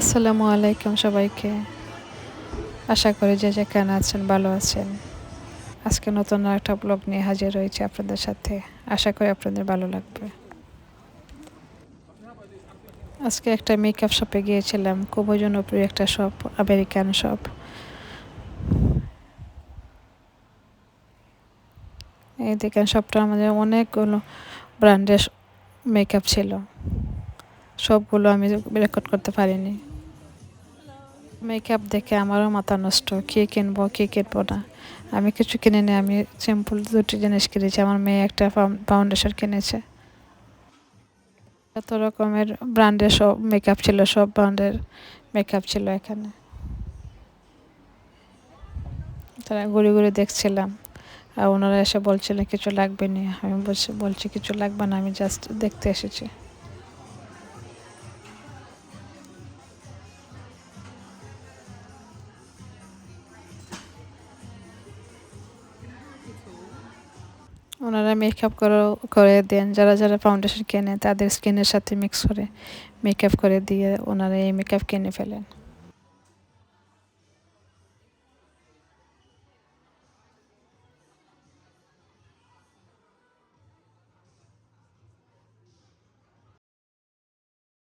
আসসালামু আলাইকুম সবাইকে। আশা করি যে যেখানে আছেন ভালো আছেন। আজকে নতুন একটা ব্লগ নিয়ে হাজির হয়েছে আপনাদের সাথে। আশা করি আপনাদের ভালো লাগবে। আজকে একটা মেকআপ শপে গিয়েছিলাম। খুবই জনপ্রিয় একটা শপ আমেরিকান শপ এই দেখেন শপটার আমাদের অনেকগুলো ব্র্যান্ডের মেকআপ ছিল। সবগুলো আমি রেকর্ড করতে পারিনি। মেকআপ দেখে আমারও মাথা নষ্ট। কে কিনবো কে কিনবো না। আমি কিছু কিনে নিই আমি সিম্পল দুটি জিনিস কিনেছি। আমার মেয়ে একটা ফাউন্ডেশন কিনেছে। এত রকমের ব্র্যান্ডের সব মেকআপ ছিল, সব ব্র্যান্ডের মেকআপ ছিল এখানে। তারা ঘুরে ঘুরে দেখছিলাম। আর ওনারা এসে বলছিলেন কিছু লাগবে নি? আমি বলছি বলছি কিছু লাগবে না, আমি জাস্ট দেখতে এসেছি। ওনারা মেকআপ করে করে দেন। যারা যারা ফাউন্ডেশন কেনে, তাদের স্কিনের সাথে মিক্স করে মেকআপ করে দিয়ে ওনারা এই মেকআপ কিনে ফেলেন।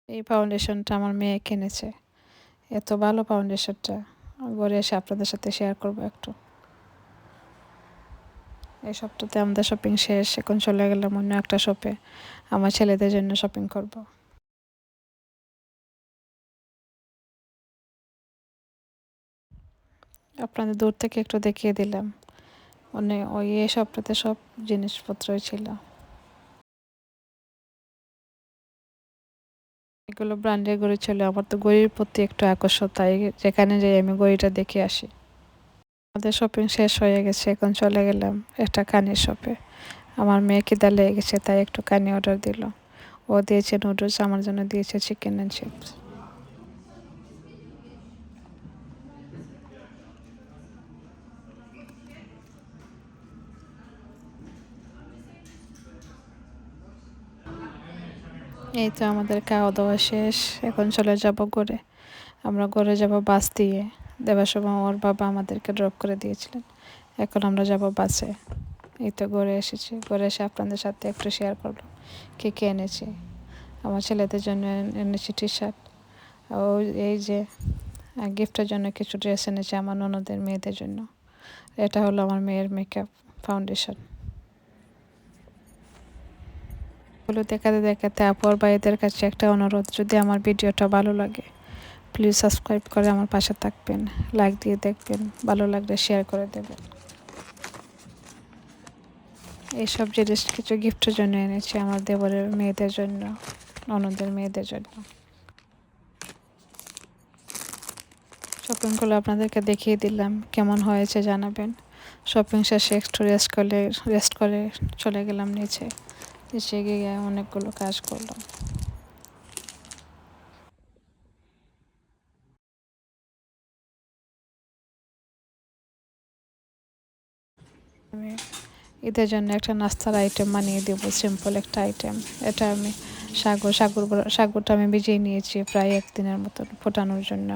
এই ফাউন্ডেশনটা আমার মেয়ে কিনেছে। এত ভালো ফাউন্ডেশনটা ঘরে এসে আপনাদের সাথে শেয়ার করব একটু। এই সপ্তাহে আমাদের শপিং শেষ, এখন চলে গেলাম অন্য একটা শপে আমার ছেলেদের জন্য শপিং করব। আপনাদের দূর থেকে একটু দেখিয়ে দিলাম। মানে ওই এই সপ্তাহে সব জিনিসপত্রই ছিল। এগুলো ব্র্যান্ডের গড়ি ছিল, আমার তো গড়ির প্রতি একটু আকর্ষণ, তাই যেখানে যাই আমি গড়িটা দেখে আসি। আমাদের শপিং শেষ হয়ে গেছে, এখন চলে গেলাম একটা কানির শপে আমার মেয়ে খিদা লেগে গেছে, তাই একটু কানি অর্ডার দিল। ও দিয়েছে নুডলস আমার জন্য দিয়েছে চিকেন অ্যান্ড চিপস এই তো আমাদের খাওয়া দাওয়া শেষ, এখন চলে যাব ঘরে আমরা ঘরে যাব বাস দিয়ে। দেবার সময় ওর বাবা আমাদেরকে ড্রপ করে দিয়েছিলেন। এখন আমরা যাব বাসে। এই তো ঘরে এসেছি। ঘরে এসে আপনাদের সাথে একটু শেয়ার করলাম কে কে এনেছি? আমার ছেলেদের জন্য এনেছি টি শার্ট ও এই যে গিফটের জন্য কিছু ড্রেস এনেছি আমার ননদের মেয়েদের জন্য। এটা হলো আমার মেয়ের মেকআপ ফাউন্ডেশন দেখাতে দেখাতে আপুর ভাইদের কাছে একটা অনুরোধ, যদি আমার ভিডিওটা ভালো লাগে। প্লিজ সাবস্ক্রাইব করে আমার পাশে থাকবেন লাইক দিয়ে দেখবেন, ভালো লাগলে শেয়ার করে দেবেন। এইসব জিনিস কিছু গিফটের জন্য এনেছি আমার দেবরের মেয়েদের জন্য, ননদের মেয়েদের জন্য। শপিংগুলো আপনাদেরকে দেখিয়ে দিলাম, কেমন হয়েছে জানাবেন। শপিং শেষে একটু রেস্ট করে রেস্ট করে চলে গেলাম নিচে নিচে গিয়ে অনেকগুলো কাজ করলাম। আমি ঈদের জন্য একটা নাস্তার আইটেম বানিয়ে দেবো সিম্পল একটা আইটেম এটা আমি সাগর সাগর সাগরটা আমি ভিজিয়ে নিয়েছি প্রায় একদিনের মতন ফোটানোর জন্য।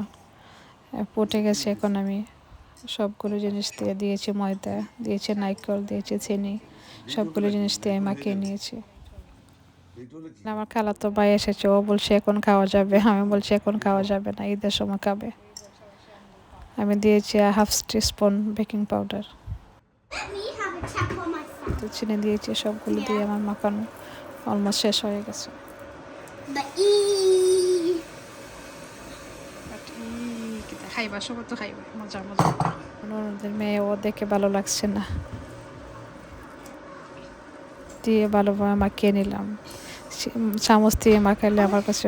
ফুটে গেছে এখন আমি সবগুলো জিনিস দিয়ে দিয়েছি, ময়দা দিয়েছি নারকেল দিয়েছি, চিনি, সবগুলো জিনিস দিয়ে মাখিয়ে নিয়েছি। আমার খালা তো ভাই এসেছে, ও বলছে এখন খাওয়া যাবে, আমি বলছি এখন খাওয়া যাবে না, ঈদের সময় খাবে। আমি দিয়েছি half teaspoon baking powder. তো চিনি দিয়েছি সবগুলো দিয়ে আমার মাখানো অলমোস্ট শেষ হয়ে গেছে। খাইবা সব তো খাইবা মজা মজা। ওদের মেয়ে ও দেখে ভালো লাগছে না। দিয়ে ভালোভাবে মাখিয়ে নিলাম। চামচ দিয়ে মাখাইলে আমার কাছে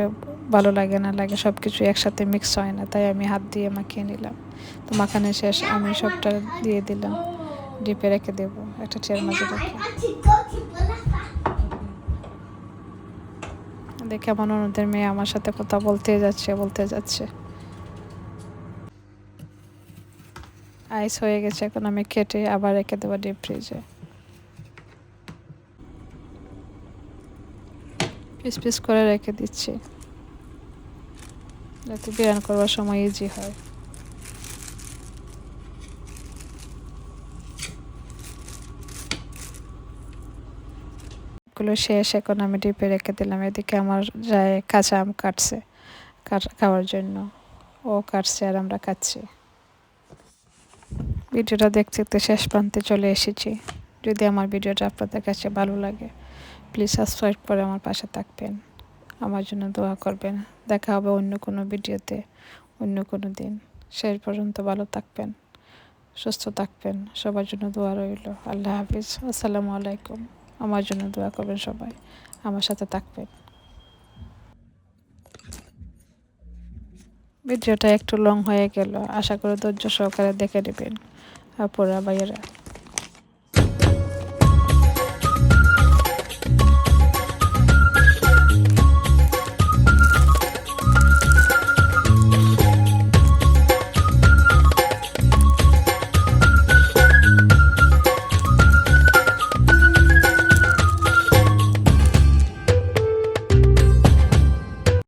ভালো লাগে না লাগে সব কিছু একসাথে মিক্স হয় না তাই আমি হাত দিয়ে মাখিয়ে নিলাম। তো মাখানো শেষ আমি সবটা দিয়ে দিলাম। ডিপে রেখে দেব একটা চেয়ার মাঝে রেখে। দেখে আমার অন্যদের মেয়ে আমার সাথে কথা বলতে যাচ্ছে বলতে যাচ্ছে। আইস হয়ে গেছে এখন আমি কেটে আবার রেখে দেবো ডিপ ফ্রিজে পিস পিস করে রেখে দিচ্ছি। যাতে বিরান করবার সময় ইজি হয়। গুলো শেষ, এখন আমি ডিপে রেখে দিলাম। এদিকে আমার যায় কাঁচা আম কাটছে, কাট- খাওয়ার জন্য। ও কাটছে আর আমরা কাটছি ভিডিওটা দেখতে দেখতে শেষ প্রান্তে চলে এসেছি। যদি আমার ভিডিওটা আপনাদের কাছে ভালো লাগে প্লিজ সাবস্ক্রাইব করে আমার পাশে থাকবেন। আমার জন্য দোয়া করবেন। দেখা হবে অন্য কোনো ভিডিওতে, অন্য কোনো দিন। শেষ পর্যন্ত ভালো থাকবেন, সুস্থ থাকবেন। সবার জন্য দোয়া রইল। আল্লাহ হাফিজ। আসসালামু আলাইকুম। আমার জন্য দোয়া করবেন সবাই। আমার সাথে থাকবেন। ভিডিওটা একটু লং হয়ে গেল। আশা করি ধৈর্য সহকারে দেখে নেবেন। আপুরা, ভাইয়েরা।